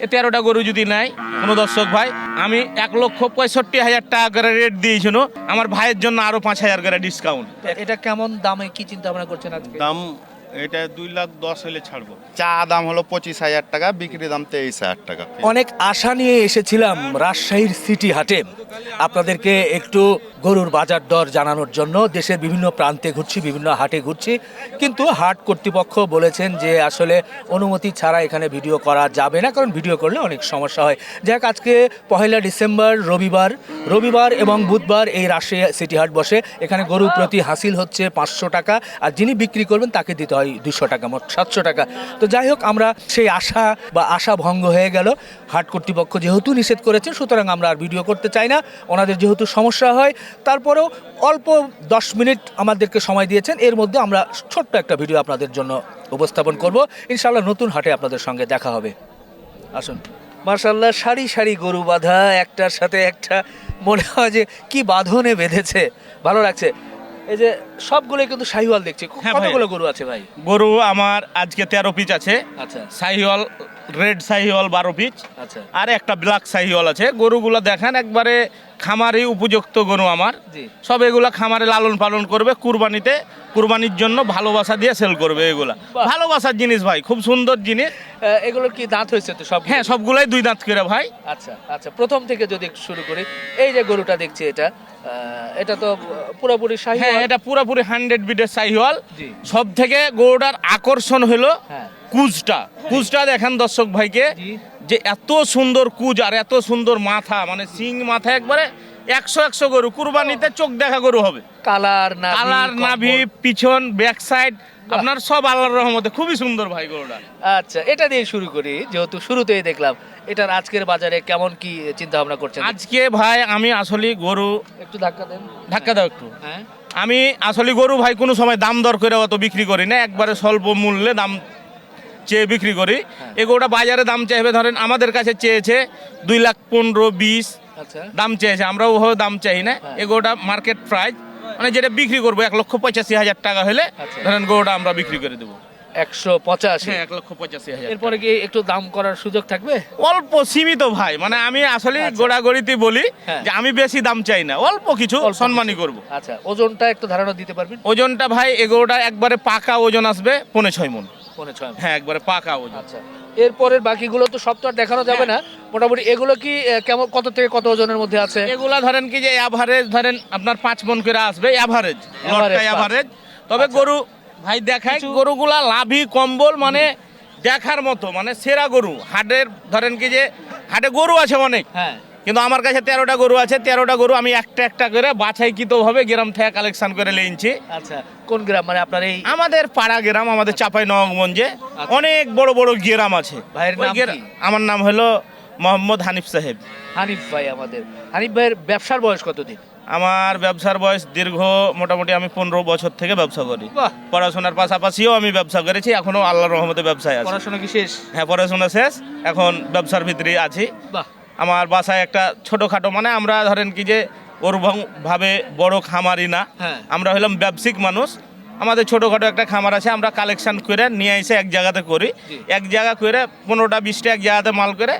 এ তেরোটা গরু যদি নাই কোনো দর্শক ভাই আমি এক লক্ষ পঁয়ষট্টি হাজার টাকা করে রেট দিয়েছিল। আমার ভাইয়ের জন্য আরও পাঁচ হাজার করে ডিসকাউন্ট এটা কেমন দামে কি চিন্তা ভাবনা করছেন আজকে? দাম এটা দুই লাখ দশ হলে ছাড়বো। চা দাম হলো পঁচিশ হাজার টাকা বিক্রি দাম তেইশ হাজার টাকা। অনেক আশা নিয়ে এসেছিলাম রাজশাহীর সিটি হাটে। আপনাদেরকে একটু গরুর বাজার দর জানানোর জন্য। দেশের বিভিন্ন প্রান্তে ঘুরছি বিভিন্ন হাটে ঘুরছি। কিন্তু হাট কর্তৃপক্ষ বলেছেন যে আসলে অনুমতি ছাড়া এখানে ভিডিও করা যাবে না কারণ ভিডিও করলে অনেক সমস্যা হয়। যাক আজকে পহেলা ডিসেম্বর রবিবার। রবিবার এবং বুধবার এই রাজশাহী সিটি হাট বসে। এখানে গরু প্রতি হাসিল হচ্ছে পাঁচশো টাকা। আর যিনি বিক্রি করবেন তাকে দিতে হয় দুশো টাকা মোট সাতশো টাকা। তো যাই হোক, আমরা সেই আশা বা আশা ভঙ্গ হয়ে গেল। হাট কর্তৃপক্ষ যেহেতু নিষেধ করেছে, সুতরাং আমরা আর ভিডিও করতে চাই না। ওনাদের যেহেতু সমস্যা হয়, তারপরেও অল্প দশ মিনিট আমাদেরকে সময় দিয়েছেন। এর মধ্যে আমরা ছোট্ট একটা ভিডিও আপনাদের জন্য উপস্থাপন করব। ইনশাআল্লাহ নতুন হাটে আপনাদের সঙ্গে দেখা হবে। আসুন। মার্শাল্লাহ সারি সারি গরু বাঁধা, একটার সাথে একটা। মনে হয় যে কি বাঁধনে বেঁধেছে। ভালো লাগছে। এই যে সবগুলো কিন্তু শাহিওয়াল দেখছি। হ্যাঁ কতগুলো গরু আছে ভাই? গরু আমার আজকে তেরো পিচ আছে। আচ্ছা। সাহিওয়াল রেড সাহিওয়াল বারো পিচ আচ্ছা। আর একটা ব্ল্যাক সাহিওয়াল আছে। গরুগুলো দেখেন একবারে খামারে উপযুক্ত গরু আমার। সব এগুলা খামারে লালন পালন করবে কুরবানিতে কুরবানির জন্য ভালোবাসা দিয়ে সেল করবে এগুলা। ভালোবাসার জিনিস ভাই খুব সুন্দর জিনিস। এগুলোর কি দাঁত হয়েছে তো সব? হ্যাঁ সবগুলাই দুই দাঁত করে ভাই। আচ্ছা আচ্ছা প্রথম থেকে যদি শুরু করি এই যে গরুটা দেখছি এটা এটা তো পুরোপুরি শাহী হ্যাঁ এটা পুরোপুরি হান্ড্রেড বিডের সাইহল জি। সব থেকে গরুটার আকর্ষণ হলো হ্যাঁ। কুজটা। কুজটা দেখেন দর্শক ভাইকে। যে এত সুন্দর কুজ আর এত সুন্দর মাথা মানে সিং মাথা একবারে একশো একশো গরু কুরবানিতে চোখ দেখা গরু হবে। কালার না কালার নাভি পিছন ব্যাক সাইড আপনার সব আল্লাহর রহমতে খুবই সুন্দর ভাই গরুটা। আচ্ছা এটা দিয়ে শুরু করি যেহেতু শুরুতেই দেখলাম এটার আজকের বাজারে কেমন কি চিন্তা ভাবনা করছেন? আজকে ভাই আমি আসলে গরু একটু ধাক্কা দেন। ধাক্কা দাও একটু। হ্যাঁ। আমি আসলে গরু ভাই কোনো সময় দাম দর করে অত বিক্রি করি না একবারে স্বল্প মূল্যে দাম চেয়ে বিক্রি করি। এগুলোটা বাজারে দাম চাইবে ধরেন আমাদের কাছে চেয়েছে দুই লাখ পনেরো বিশ আচ্ছা দাম চেয়েছে আমরা ওভাবে দাম চাই না হ্যাঁ। এগুলোটা মার্কেট প্রাইস মানে যেটা বিক্রি করব এক লক্ষ পঁচাশি হাজার টাকা হলে আচ্ছা। ধরেন গরুটা আমরা বিক্রি করে দেবো একশো পঁচাশি হ্যাঁ এক লক্ষ পঁচাশি হাজার এরপরে কি একটু দাম করার সুযোগ থাকবে অল্প সীমিত ভাই মানে আমি আসলে আচ্ছা। গোড়াগড়িতে বলি হ্যাঁ। যে আমি বেশি দাম চাই না অল্প কিছু সম্মানই করব আচ্ছা ওজনটা একটু ধারণা দিতে পারবেন ওজনটা ভাই এগুলোটা একবারে পাকা ওজন আসবে পৌনে ছয় মন পৌনে ছয় হ্যাঁ একবারে পাকা ওজন। আচ্ছা। এরপরের বাকিগুলো তো সব তো আর দেখানো যাবে না। মোটামুটি এগুলো কি কেমন কত থেকে কত ওজনের মধ্যে আছে? এগুলা ধরেন কি যে অ্যাভারেজ ধরেন আপনার পাঁচ মন করে আসবে অ্যাভারেজ অ্যাভারেজ তবে আচ্ছা। গরু ভাই দেখায় গরুগুলা লাভি কম্বল মানে দেখার মতো মানে সেরা গরু। হাটের ধরেন কি যে হাটে গরু আছে অনেক। হ্যাঁ। কিন্তু আমার কাছে তেরোটা গরু আছে তেরোটা গরু আমি একটা একটা করে বাছাইকৃতভাবে গ্রাম থেকে কালেকশন করে নিয়েছি আচ্ছা কোন গ্রাম? মানে আপনার এই আমাদের পাড়া গ্রাম আমাদের চাপাই নবগঞ্জে আচ্ছা। অনেক বড় বড় গ্রাম আছে? আমার নাম হলো মোহাম্মদ হানিফ সাহেব। হানিফ ভাই আমাদের। হানিফ ভাইয়ের ব্যবসার বয়স কতদিন? আমার ব্যবসার বয়স দীর্ঘ মোটামুটি আমি পনেরো বছর থেকে ব্যবসা করি। পড়াশোনার পাশাপাশিও আমি ব্যবসা করেছি এখনও আল্লাহর রহমতে ব্যবসায় আছি। পড়াশোনা কি শেষ? হ্যাঁ পড়াশোনা শেষ এখন ব্যবসার ভিতরে আছি। বাহ! আমার বাসায় একটা ছোটোখাটো মানে আমরা ধরেন কি যে ওরকম ভাবে বড় খামারি না। হ্যাঁ। আমরা হলাম ব্যবসায়িক মানুষ। আমাদের ছোটোখাটো একটা খামার আছে আমরা কালেকশন করে নিয়ে এসে এক জায়গাতে করি। এক জায়গা করে পনেরোটা বিশটা এক জায়গাতে মাল করে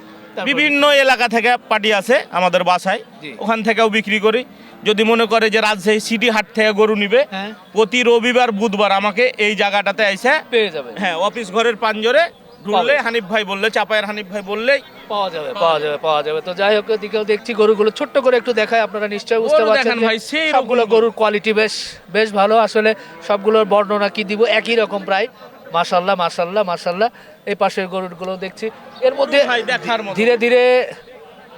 বিভিন্ন এলাকা থেকে পার্টি আসে আমাদের বাসায়। ওখান থেকেও বিক্রি করি। যদি মনে করে যে রাজশাহী সিটি হাট থেকে গরু নিবে হ্যাঁ। প্রতি রবিবার বুধবার আমাকে এই জায়গাটাতে এসে পেয়ে যাবে। হ্যাঁ অফিস ঘরের পাঞ্জরে পাবে। হানিফ ভাই বললে চাপায়ের হানিফ ভাই বললেই পাওয়া যাবে পাওয়া যাবে পাওয়া যাবে। তো যাই হোক দিকেও দেখছি গরুগুলো। ছোট্ট করে একটু দেখায় আপনারা নিশ্চয়ই বুঝতে পারছেন ভাই, সবগুলো গরুর কোয়ালিটি বেশ বেশ ভালো। আসলে সবগুলোর বর্ণনা কি দিব? একই রকম প্রায়। মাসাল্লাহ মাসাল্লাহ মাসাল্লাহ এই পাশের গরুগুলো দেখছি। এর মধ্যে ধীরে ধীরে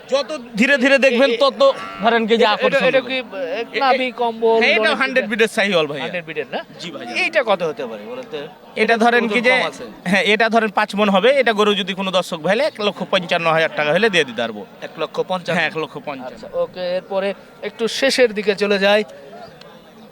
যত ধীরে ধীরে দেখবেন তত ধরেন কি যে এটা- এটা কি নাভি কম্বল হ্যাঁ, এটা হান্ড্রেড বিডের সাইহল ভাই হান্ড্রেড বিটের না? জি ভাই। এইটা কত হতে পারে বলেন তো? এটা ধরেন কি যে। হ্যাঁ এটা ধরেন পাঁচ মন হবে এটা গরু যদি কোনো দর্শক ভাইলে এক লক্ষ পঞ্চান্ন হাজার টাকা হলে দিয়ে দিতে পারব। এক লক্ষ পঞ্চাশ হ্যাঁ এক লক্ষ পঞ্চান্ন। আচ্ছা ওকে এরপরে একটু শেষের দিকে চলে যাই।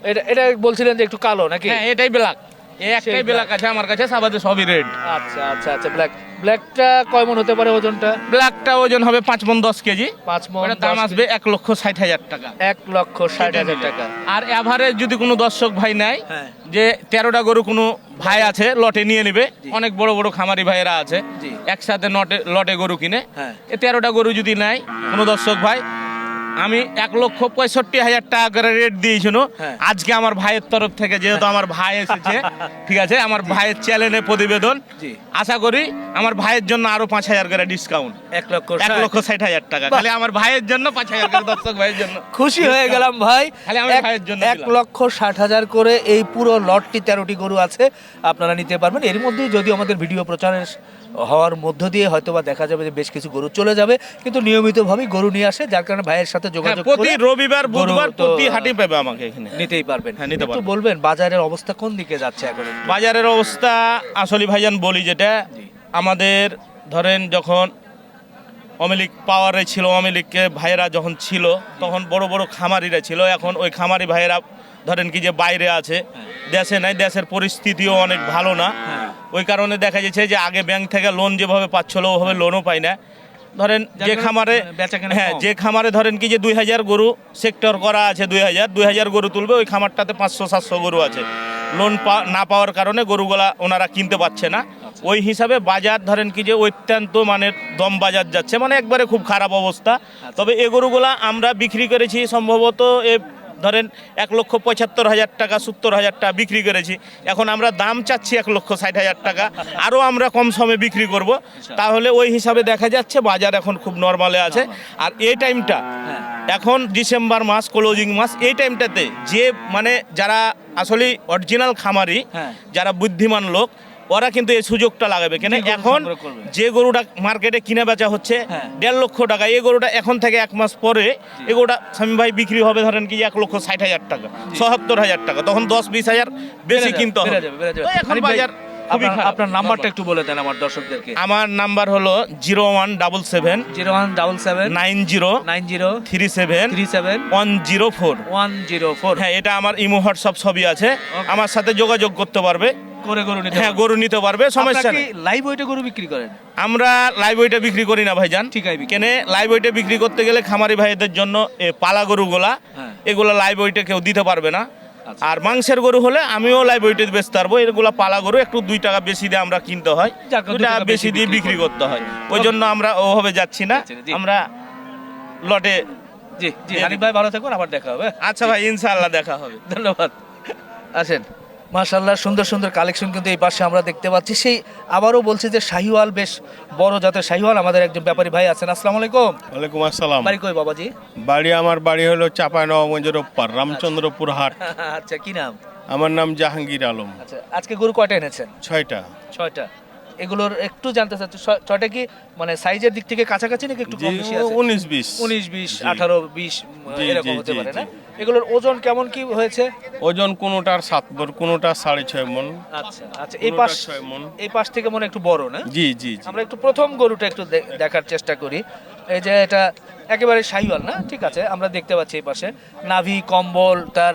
এটা এটা বলছিলেন যে একটু কালো নাকি? হ্যাঁ এটাই ব্ল্যাক একটাই ব্ল্যাক আছে আমার কাছে সাবাদে সবই রেড আচ্ছা আচ্ছা আচ্ছা ব্ল্যাক ব্ল্যাকটা কয় মন হতে পারে ওজনটা? ব্ল্যাকটা ওজন হবে পাঁচ মন দশ কেজি। পাঁচ মন দাম আসবে এক লক্ষ ষাট হাজার টাকা। এক লক্ষ ষাট হাজার টাকা। আর এভারেজ যদি কোনো দর্শক ভাই নেয় হ্যাঁ। যে তেরোটা গরু কোনো ভাই আছে লটে নিয়ে নেবে অনেক বড় বড় খামারি ভাইয়েরা আছে একসাথে নটে লটে গরু কিনে। হ্যাঁ। এ তেরোটা গরু যদি নেয় কোনো দর্শক ভাই আমি এক লক্ষ পঁয়ষট্টি হাজার টাকা করে রেট দিয়েছিল। হ্যাঁ। আজকে আমার ভাইয়ের তরফ থেকে যেহেতু আমার ভাই এসেছে ঠিক আছে আমার ভাইয়ের চ্যানেলে প্রতিবেদন। আশা করি আমার ভাইয়ের জন্য আরও পাঁচ হাজার করে ডিসকাউন্ট এক লক্ষ এক লক্ষ ষাট হাজার টাকা। তাহলে আমার ভাইয়ের জন্য পাঁচ হাজার করে দর্শক ভাইয়ের জন্য। খুশি হয়ে গেলাম ভাই। তাহলে আমার ভাইয়ের জন্য এক লক্ষ ষাট হাজার করে এই পুরো লটটি তেরোটি গরু আছে। আপনারা নিতে পারবেন। এর মধ্যেই যদি আমাদের ভিডিও প্রচারের হওয়ার মধ্য দিয়ে হয়তো বা দেখা যাবে যে বেশ কিছু গরু চলে যাবে কিন্তু নিয়মিতভাবেই গরু নিয়ে আসে যার কারণে ভাইয়ের সাথে হ্যাঁ, যোগাযোগ প্রতি রবিবার বুধবার প্রতি হাটই পাবে আমাকে এখানে। নিতেই পারবেন। হ্যাঁ, নিতে পারবেন। বলবেন বাজারের অবস্থা কোন দিকে যাচ্ছে এখন বাজারের অবস্থা আসলে ভাইজান বলি যেটা আমাদের ধরেন যখন অমিলিক পাওয়ারে ছিল অমিলিককে ভাইয়েরা যখন ছিল তখন বড় বড় খামারিরা ছিল এখন ওই খামারি ভাইয়েরা ধরেন কি যে বাইরে আছে দেশে নাই দেশের পরিস্থিতিও অনেক ভালো না। হ্যাঁ। ওই কারণে দেখা যাচ্ছে যে আগে ব্যাংক থেকে লোন যেভাবে পাচ্ছিল ওভাবে লোনও পাই না। ধরেন যে খামারে হ্যাঁ যে খামারে ধরেন কি যে দুই হাজার গরু সেক্টর করা আছে দুই হাজার দুই হাজার গরু তুলবে ওই খামারটাতে পাঁচশো সাতশো গরু আছে। লোন পা না পাওয়ার কারণে গরুগুলা ওনারা কিনতে পারছে না। ওই হিসাবে বাজার ধরেন কি যে অত্যন্ত মানে দম বাজার যাচ্ছে মানে একবারে খুব খারাপ অবস্থা। তবে এ গরুগুলা আমরা বিক্রি করেছি সম্ভবত এ ধরেন এক লক্ষ পঁচাত্তর হাজার টাকা সত্তর হাজার টাকা বিক্রি করেছি এখন আমরা দাম চাচ্ছি এক লক্ষ ষাট হাজার টাকা আরও আমরা কম সমে বিক্রি করব তাহলে ওই হিসাবে দেখা যাচ্ছে বাজার এখন খুব নর্মালে আছে আর এই টাইমটা হ্যাঁ। এখন ডিসেম্বর মাস ক্লোজিং মাস এই টাইমটাতে যে মানে যারা আসলে অরিজিনাল খামারি হ্যাঁ। যারা বুদ্ধিমান লোক ওরা কিন্তু এই সুযোগটা লাগাবে। কেন? এখন যে গরুটা মার্কেটে কিনে বেচা হচ্ছে হ্যাঁ। দেড় লক্ষ টাকা। এই গরুটা এখন থেকে এক মাস পরে এই গরুটা স্বামী ভাই বিক্রি হবে ধরেন কি এক লক্ষ ষাট হাজার টাকা সহাত্তর হাজার টাকা। তখন দশ বিশ হাজার বেশি কিনতে হবে। এখন বাজার আপনার- নাম্বারটা একটু বলে দেন আমার দর্শকদেরকে। আমার নাম্বার হলো zero one double seven zero one double seven nine zero nine zero three seven three seven one zero four. One zero four. হ্যাঁ এটা আমার ইমো হোয়াটসঅ্যাপ সবই আছে। আমার সাথে যোগাযোগ করতে পারবে। করে গরু নিতে হ্যাঁ গরু নিতে পারবে সমস্যা নেই। লাইভ ওয়েটে গরু বিক্রি করেন? আমরা লাইভ ওয়েটে বিক্রি করি না ভাইজান। ঠিকাই বিক্রি। কেনে লাইভ ওয়েটে বিক্রি করতে গেলে খামারি ভাইদের জন্য এ পালা গরুগুলা হ্যাঁ। এগুলো লাইভ ওয়েটে কেউ দিতে পারবে না। আর মাংসের গরু হলে আমিও লাইভ ওয়েটে বেচতে পারব এগুলো পালা গরু একটু দুই টাকা বেশি দিয়ে আমরা কিনতে হয়। টাকা বেশি দিয়ে বিক্রি করতে হয়। ওই জন্য আমরা ওভাবে যাচ্ছি না। আমরা লটে জি জি, হানিফ ভাই ভালো থাকুন আবার দেখা হবে। আচ্ছা ভাই ইনশাআল্লাহ দেখা হবে। ধন্যবাদ। আসেন। মাশাল্লাহ সুন্দর সুন্দর কালেকশন কিন্তু এই পাশে আমরা দেখতে পাচ্ছি। সেই আবারও বলছি যে শাহিওয়াল বেশ বড় জাতের শাহিওয়াল আমাদের একজন ব্যাপারী ভাই আছেন। আসসালামু আলাইকুম। ওয়ালাইকুম আসসালাম। বাড়ি কই বাবাজি? বাড়ি আমার বাড়ি হলো চাপাই নবাবগঞ্জের ওপার রামচন্দ্রপুর হাট। আচ্ছা কি নাম? আমার নাম জাহাঙ্গীর আলম। আচ্ছা আজকে গরু কয়টা এনেছেন? ছয়টা। ছয়টা। এগুলোর একটু জানতে চাচ্ছি ছয়- ছয়টা কি মানে সাইজের দিক থেকে কাছাকাছি নাকি একটু কম বেশি আছে? উনিশ বিশ। উনিশ বিশ জি। আঠারো বিশ জি, এরকম হতে পারে না? এগুলোর ওজন কেমন কি হয়েছে? ওজন কোনোটার সাত মন কোনোটার সাড়ে ছয় মন। আচ্ছা আচ্ছা এই পাশ ছয় মন। এই পাশ থেকে মনে একটু বড় না? জি জি আমরা একটু প্রথম গরুটা একটু দেখার চেষ্টা করি। এই যে এটা একেবারে শাহিওয়াল না? ঠিক আছে আমরা দেখতে পাচ্ছি এই পাশে। নাভি কম্বল তার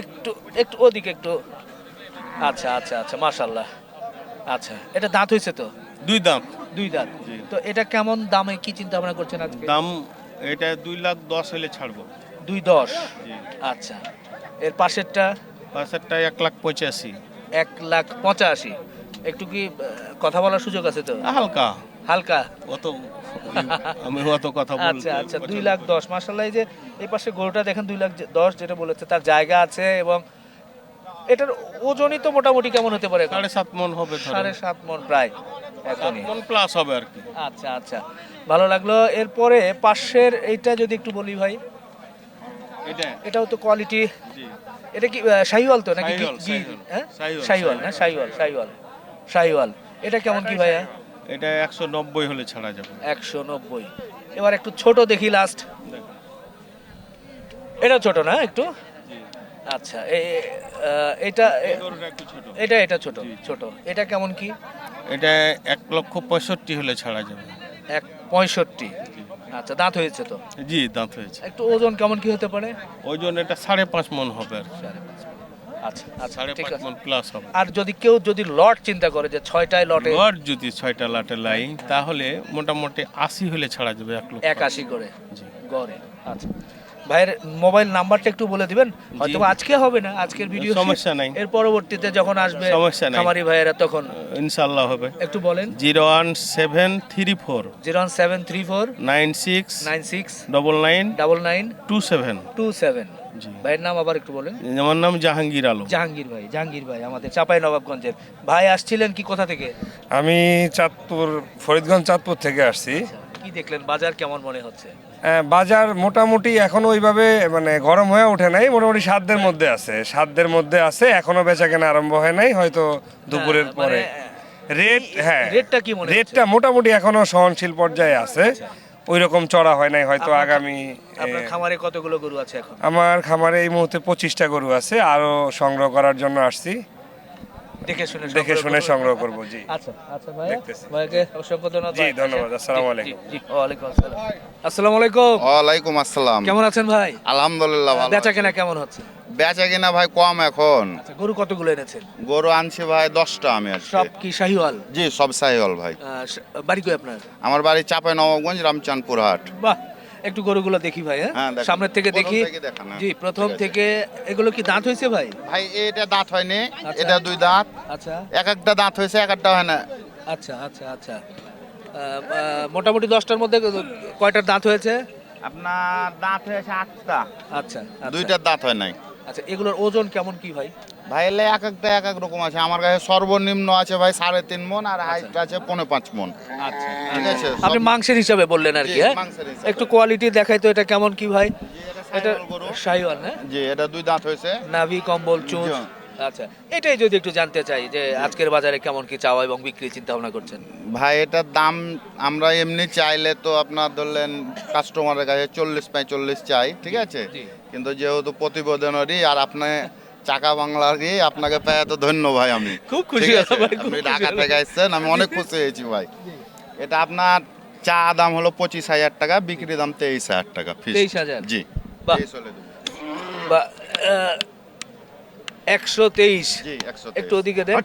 একটু একটু ওদিকে একটু। আচ্ছা আচ্ছা আচ্ছা মাশাল্লাহ আচ্ছা এটা দাঁত হয়েছে তো? দুই দাম দুই দাঁত। তো এটা কেমন দামে কি চিন্তা ভাবনা করছেন আজকে? দাম এটা দুই লাখ দশ হলে ছাড়বো। দুই দশ? আচ্ছা। এর পাশেরটা? পাশেরটা এক লাখ পঁচাশি। এক লাখ পঁচাশি। একটু কি কথা বলার সুযোগ আছে তো? হালকা। হালকা? অত আমি অত কথা বলতে আচ্ছা আচ্ছা দুই লাখ দশ। মাসাল্লাহ যে এই পাশে গরুটা দেখেন দুই লাখ দশ যেটা বলেছে তার জায়গা আছে এবং এটার ওজনই তো মোটামুটি কেমন হতে পারে সাড়ে সাত মন হবে সাড়ে সাত মন প্রায় মন প্লাস হবে আর কি। আচ্ছা আচ্ছা। ভালো লাগল। এরপরে পাশের এইটা যদি একটু বলি ভাই। এটাও তো কোয়ালিটি এটা কি শাহিওয়াল তো নাকি শাহিওয়াল, হ্যাঁ? শাহিওয়াল, শাহিওয়াল না শাহিওয়াল শাহিওয়াল। শাহিওয়াল। এটা কেমন কি ভাইয়া? এটা একশো নব্বই হলে ছাড়া যাবে। একশো নব্বই। এবার একটু ছোট দেখি লাস্ট এটা ছোট না একটু? আচ্ছা এটা এটা এটা ছোট ছোট। এটা কেমন কি? এটা এক লক্ষ পঁয়ষট্টি হলে ছাড়া যাবে। এক পঁয়ষট্টি। আচ্ছা দাঁত হয়েছে তো? জি দাঁত হয়েছে। একটু ওজন কেমন কি হতে পারে? ওজন এটা সাড়ে পাঁচ মন হবে আর কি। আচ্ছা আচ্ছা সাড়ে ঠিক পাঁচ আছে। মন প্লাস হবে। আর যদি কেউ যদি লট চিন্তা করে যে ছয়টায় লটে গড় যদি ছয়টা লাটে লাই তাহলে মোটামুটি আশি হলে ছাড়া যাবে এক লক্ষ। একাশি করে। জি। গড়ে। আচ্ছা। ভাইয়ের মোবাইল নাম্বারটা একটু বলে দিবেন? হয়তো আজকে হবে না আজকের ভিডিও সমস্যা নাই। এর পরবর্তীতে যখন আসবে সমস্যা নাই। আমারই ভাইয়েরা তখন। ইনশাল্লাহ হবে। একটু বলেন। Zero one seven three four. Zero one seven three four. Nine six. Nine six. Double nine. Double nine. Two seven. Two seven. জি। ভাইয়ের নাম আবার একটু বলেন। আমার নাম জাহাঙ্গীর আলম। জাহাঙ্গীর ভাই জাহাঙ্গীর ভাই আমাদের চাপাই নবাবগঞ্জের। ভাই আসছিলেন কি কোথা থেকে? আমি চাঁদপুর ফরিদগঞ্জ চাঁদপুর থেকে আসছি। কি দেখলেন? বাজার কেমন মনে হচ্ছে? বাজার মোটামুটি এখনও ওইভাবে মানে গরম হয়ে ওঠে নাই মোটামুটি সাধ্যের মধ্যে আছে। সাধ্যের মধ্যে আছে এখনও বেচা কেনা আরম্ভ হয় নাই হয়তো দুপুরের হ্যাঁ, পরে। মানে, রেট হ্যাঁ রেটটা কি মনে রেটটা মোটামুটি এখনও সহনশীল পর্যায়ে আছে। ওই রকম চড়া হয় নাই হয়তো আগামী আপনার খামারে কতগুলো গরু আছে এখন? আমার খামারে এই মুহূর্তে পঁচিশটা গরু আছে আরও সংগ্রহ করার জন্য আসছি। দেখে শুনে দেখে শুনে সংগ্রহ করব জি। আচ্ছা আচ্ছা ভাই ভাইকে অসংখ্য ধন্যবাদ। জি, ধন্যবাদ। আসসালামু আলাইকুম। জি, ওয়ালাইকুম আসসালাম। আসসালামু আলাইকুম। ওয়ালাইকুম আসসালাম। কেমন আছেন ভাই? আলহামদুলিল্লাহ ভালো বেচা কেনা কেমন হচ্ছে? বেচা কিনা ভাই কম এখন। আচ্ছা গরু কতগুলো এনেছেন? গরু আনছি ভাই দশটা আমি সব কি শাহিওয়াল? জি সব সাইহল ভাই। বাড়ি কই আপনার? আমার বাড়ি চাপাই নবাবগঞ্জ রামচাঁদপুর হাট বাহ একটু গরুগুলো দেখি ভাই হ্যাঁ? হ্যাঁ, সামনের থেকে দেখি। হ্যাঁ। জি প্রথম থেকে এগুলো কি দাঁত হয়েছে ভাই? ভাই এটা দাঁত হয়নি আচ্ছা। এটা দুই দাঁত। আচ্ছা। এক একটা দাঁত হয়েছে এক একটা হয় না। আচ্ছা আচ্ছা আচ্ছা। মোটামুটি দশটার মধ্যে কয়টার দাঁত হয়েছে? আপনার দাঁত হয়েছে আটটা। আচ্ছা আচ্ছা। দুইটার দাঁত হয় নাই। আচ্ছা এগুলোর ওজন কেমন কি ভাই? ভাই এলে এক একটা এক এক রকম আছে। আমার কাছে সর্বনিম্ন আছে ভাই সাড়ে তিন মন আর হাইট আছে পনেরো পাঁচ মন। আচ্ছা। ঠিক আছে? আপনি মাংসের হিসাবে বললেন আর কি হ্যাঁ? একটু কোয়ালিটি দেখাই তো এটা কেমন কি ভাই? এটা সাইওয়াল হ্যাঁ? জি এটা দুই দাঁত হয়েছে। নাভি কম্বল জি। আচ্ছা এটাই যদি একটু জানতে চাই যে আজকের বাজারে কেমন কি চাওয়া এবং বিক্রি চিন্তা ভাবনা করছেন? ভাই এটার দাম আমরা এমনি চাইলে তো আপনার ধরলেন কাস্টমারের কাছে চল্লিশ পঁয়চল্লিশ চাই ঠিক আছে? কিন্তু যেহেতু প্রতিবেদনেরই আর আপনি চাকা বাংলারই আপনাকে পেয়ে তো ধন্য ভাই আমি। খুব খুশি আপনি ঢাকা থেকে এসেছেন আমি অনেক খুশি হয়েছি ভাই। এটা আপনার চা দাম হলো পঁচিশ হাজার টাকা বিক্রি দাম তেইশ হাজার টাকা ফিস 23,000? জি। বাহ। তেইশ দেবো। বা একশো তেইশ। জি একটু ওদিকে দেন।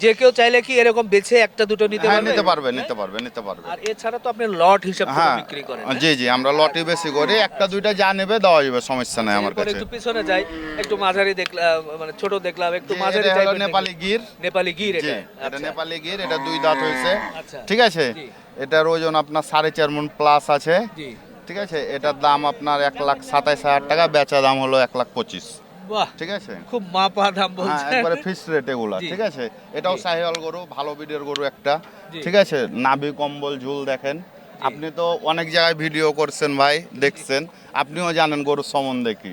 যে কেউ চাইলে কি এরকম বেছে একটা দুটো নিতে হ্যাঁ পারবে? নিতে পারবে নিতে পারবে নিতে পারবে। আর এছাড়া তো আপনি লট হিসাব করে হ্যাঁ বিক্রি করেন হ্যাঁ? জি জি আমরা লটই বেশি করি একটা দুইটা যা নেবে দেওয়া যাবে সমস্যা নাই আমার এরপরে কাছে। একটু পিছনে যাই একটু মাঝারি দেখলাম মানে ছোট দেখলাম একটু জি, মাঝারি এটা হলো টাইপের নেপালি গির। নেপালি গির জি এটা। এটা আচ্ছা। নেপালি গির এটা দুই দাঁত হয়েছে। আচ্ছা। ঠিক আছে? জি। এটার ওজন আপনার সাড়ে চার মন প্লাস আছে। জি। ঠিক আছে? এটার দাম আপনার এক লাখ সাতাইশ হাজার টাকা বেচা দাম হলো এক লাখ পঁচিশ। বাহ ঠিক আছে? খুব মাপা দাম বলছে বলছেন। একবারে ফিক্স রেট এগুলা ঠিক আছে? এটাও সাহিওয়াল গরু ভালো বিডের গরু একটা ঠিক আছে? নাভি কম্বল ঝুল দেখেন। আপনি তো অনেক জায়গায় ভিডিও করছেন ভাই দেখছেন। আপনিও জানেন গরুর সম্বন্ধে কি।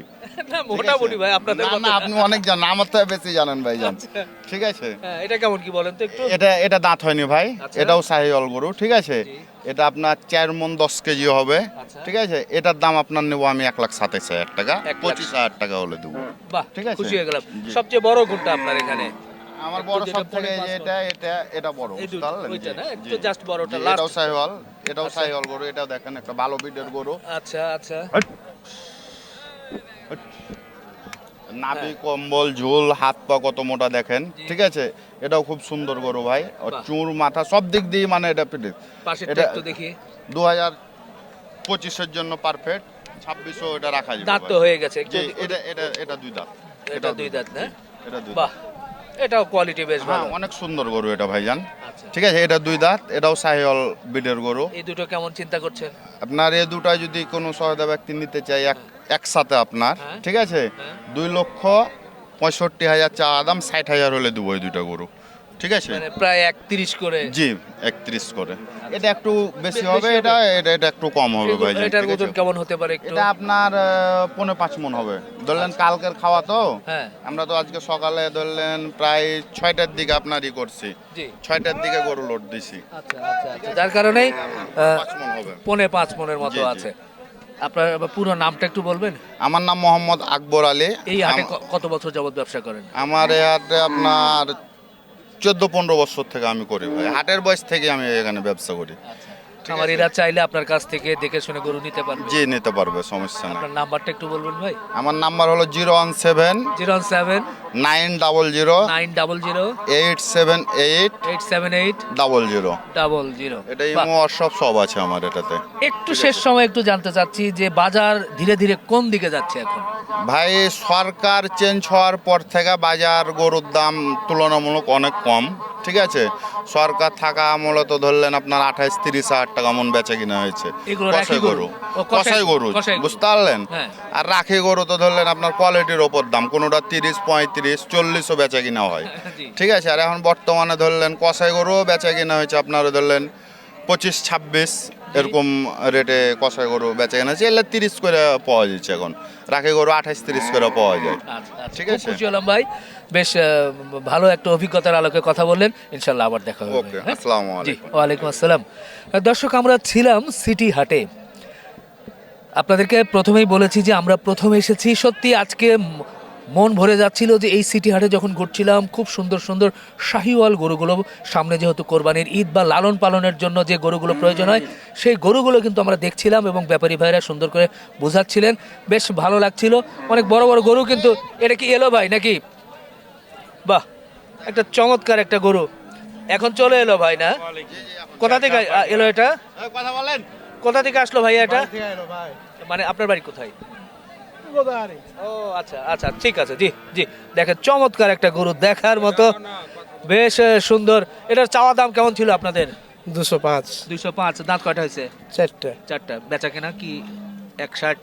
মোটামুটি ভাই আপনাদের না মতো। না না। আপনি অনেক জানেন আমার থেকে বেশি জানেন ভাই জান। আচ্ছা। ঠিক আছে? হ্যাঁ, এটা কেমন কি বলেন তো একটু? এটা এটা দাঁত হয়নি ভাই আচ্ছা। এটাও গরু ঠিক আছে? এটা আপনার চার মন দশ কেজি হবে আচ্ছা। ঠিক আছে? এটার দাম আপনার নেব আমি এক লাখ সাতাইশ হাজার টাকা পঁচিশ হাজার টাকা হলে দেবো। বাহ ঠিক আছে? খুশি হয়ে গেলাম। সবচেয়ে বড় কোনটা আপনার এখানে? আমার বড় সব থেকে এটা এটা এটা বড়? ওইটা না? একটু just বড়টা, last। এটাও এটাও আচ্ছা। গরু এটাও দেখেন একটা ভালো বিডের গরু। আচ্ছা আচ্ছা। নাভি হ্যাঁ। কম্বল ঝোল হাত পা কত মোটা দেখেন ঠিক আছে? এটাও খুব সুন্দর গরু ভাই। আর চুর মাথা সব দিক দিয়ে মানে এটা পাশে এটা- একটু দেখি। দু হাজার পঁচিশের জন্য পারফেক্ট ছাব্বিশও এটা রাখা যাবে দাঁত তো হয়ে গেছে এটা এটা এটা দুই দাঁত। এটা দুই দাঁত না? এটা দুই বাহ। এটাও কোয়ালিটি বেশ হ্যাঁ ভালো। অনেক সুন্দর গরু এটা ভাইজান। আচ্ছা। ঠিক আছে এটা দুই দাঁত এটাও সাহিওয়াল বিডের গরু। এই দুটো কেমন চিন্তা করছেন? আপনার এই দুটা যদি কোনো সহায়তা ব্যক্তি নিতে চাই এক একসাথে আপনার হ্যাঁ। ঠিক আছে? হ্যাঁ। দুই লক্ষ পঁয়ষট্টি হাজার চা আদাম ষাট হাজার হলে দেবো এই দুটো গরু। ঠিক আছে? মানে প্রায় একত্রিশ করে। জি একত্রিশ করে। এটা একটু বেশি হবে। এটা এটা এটা একটু কম হবে ভাই এটার ওজন কেমন হতে পারে একটু? এটা আপনার আহ, পৌনে পাঁচ মন হবে। ধরলেন কালকের খাওয়া তো হ্যাঁ। আমরা তো আজকে সকালে ধরলেন প্রায় ছয়টার দিকে আপনার ই করছি। জি। ছয়টার দিকে গরু লোড দিছি। আচ্ছা আচ্ছা আচ্ছা। যার কারণেই আহ, পাঁচ মন মনের মতো। আছে। আপনার পুরো নামটা একটু বলবেন? আমার নাম মোহাম্মদ আকবর আলী। এই হাটে কত বছর যাবত ব্যবসা করেন? আমার এই হাটে আপনার চোদ্দ পনেরো বছর থেকে আমি করি ভাই। হাটের বয়স থেকে আমি এখানে ব্যবসা করি। খামারিরা চাইলে আপনার কাছ থেকে দেখে শুনে গরু নিতে পারবে। জি নিতে পারবে সমস্যা নেই। আপনার নাম্বারটা একটু বলবেন ভাই? আমার নাম্বার হলো zero one seven zero one seven nine double zero nine double zero eight seven eight eight seven eight double zero. Double zero. এটা ইমো হোয়াটসঅ্যাপ সব আছে আমার এটাতে। একটু শেষ সময় একটু জানতে চাচ্ছি যে বাজার ধীরে ধীরে কোন দিকে যাচ্ছে এখন? ভাই সরকার চেঞ্জ হওয়ার পর থেকে বাজার গরুর দাম তুলনামূলক অনেক কম ঠিক আছে? সরকার থাকা মূলত ধরলেন আপনার আঠাইশ তিরিশ হাজার টাকা মন বেচে কিনা হয়েছে। কষাই গরু? কষাই গরু বুঝতে পারলেন? হ্যাঁ। আর রাখি গরু তো ধরলেন আপনার কোয়ালিটির ওপর দাম কোনোটা তিরিশ পঁয়ত্রিশ চল্লিশও বেচা কিনা হয়। ঠিক আছে আর এখন বর্তমানে ধরলেন কষাই গরুও বেচা কিনা হয়েছে আপনারা ধরলেন পঁচিশ ছাব্বিশ এরকম রেটে কষাই গরু বেচা কিনা হয়েছে। এলে তিরিশ করে পাওয়া যাচ্ছে এখন। রাখে গরু আঠাশ তিরিশ করে পাওয়া যায়। আচ্ছা, আচ্ছা। ঠিক আছে। হলাম ভাই। বেশ ভালো একটা অভিজ্ঞতার আলোকে কথা বললেন। ইনশাল্লাহ আবার দেখা হবে ওকে হ্যাঁ? আসসালামু আলাইকুম। ওয়ালাইকুম আসসালাম। দর্শক আমরা ছিলাম সিটি হাটে। আপনাদেরকে প্রথমেই বলেছি যে আমরা প্রথমে এসেছি। সত্যি আজকে মন ভরে যাচ্ছিল যে এই সিটি হাটে যখন ঘুরছিলাম খুব সুন্দর সুন্দর শাহিওয়াল গরুগুলো সামনে যেহেতু কোরবানির ঈদ বা লালন পালনের জন্য যে গরুগুলো প্রয়োজন হয় সেই গরুগুলো কিন্তু আমরা দেখছিলাম এবং ব্যাপারী ভাইরা সুন্দর করে বোঝাচ্ছিলেন। বেশ ভালো লাগছিল। অনেক বড় বড় গরু কিন্তু এটা কি এলো ভাই নাকি? বাহ একটা চমৎকার একটা গরু। এখন চলে এলো ভাই না? কোথা থেকে এলো এটা? কথা বলেন। কোথা থেকে আসলো ভাই এটা? মানে আপনার বাড়ি কোথায়? ও আচ্ছা আচ্ছা ঠিক আছে জি জি। দেখেন চমৎকার একটা গরু দেখার মতো। বেশ সুন্দর। এটার চাওয়া দাম কেমন ছিল আপনাদের? দুশো পাঁচ। দুইশো পাঁচ। দাঁত কয়টা হয়েছে? চারটে। চারটা। বেচা কেনা কি এক ষাট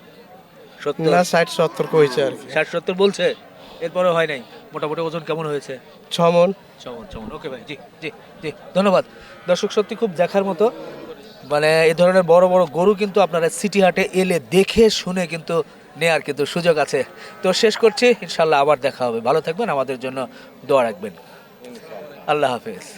সত্তর? না ষাট সত্তর কইছে আর ষাট সত্তর বলছে? এরপরে হয় নাই। মোটামুটি ওজন কেমন হয়েছে? ছমন ছমন ছমন ওকে ভাই জি জি জি। ধন্যবাদ। দর্শক সত্যি খুব দেখার মতো। মানে এই ধরনের বড় বড় গরু কিন্তু আপনারা সিটি হাটে এলে দেখে শুনে কিন্তু নেয়ার কিন্তু সুযোগ আছে। তো শেষ করছি ইনশাল্লাহ আবার দেখা হবে। ভালো থাকবেন, আমাদের জন্য দোয়া রাখবেন। আল্লাহ হাফেজ।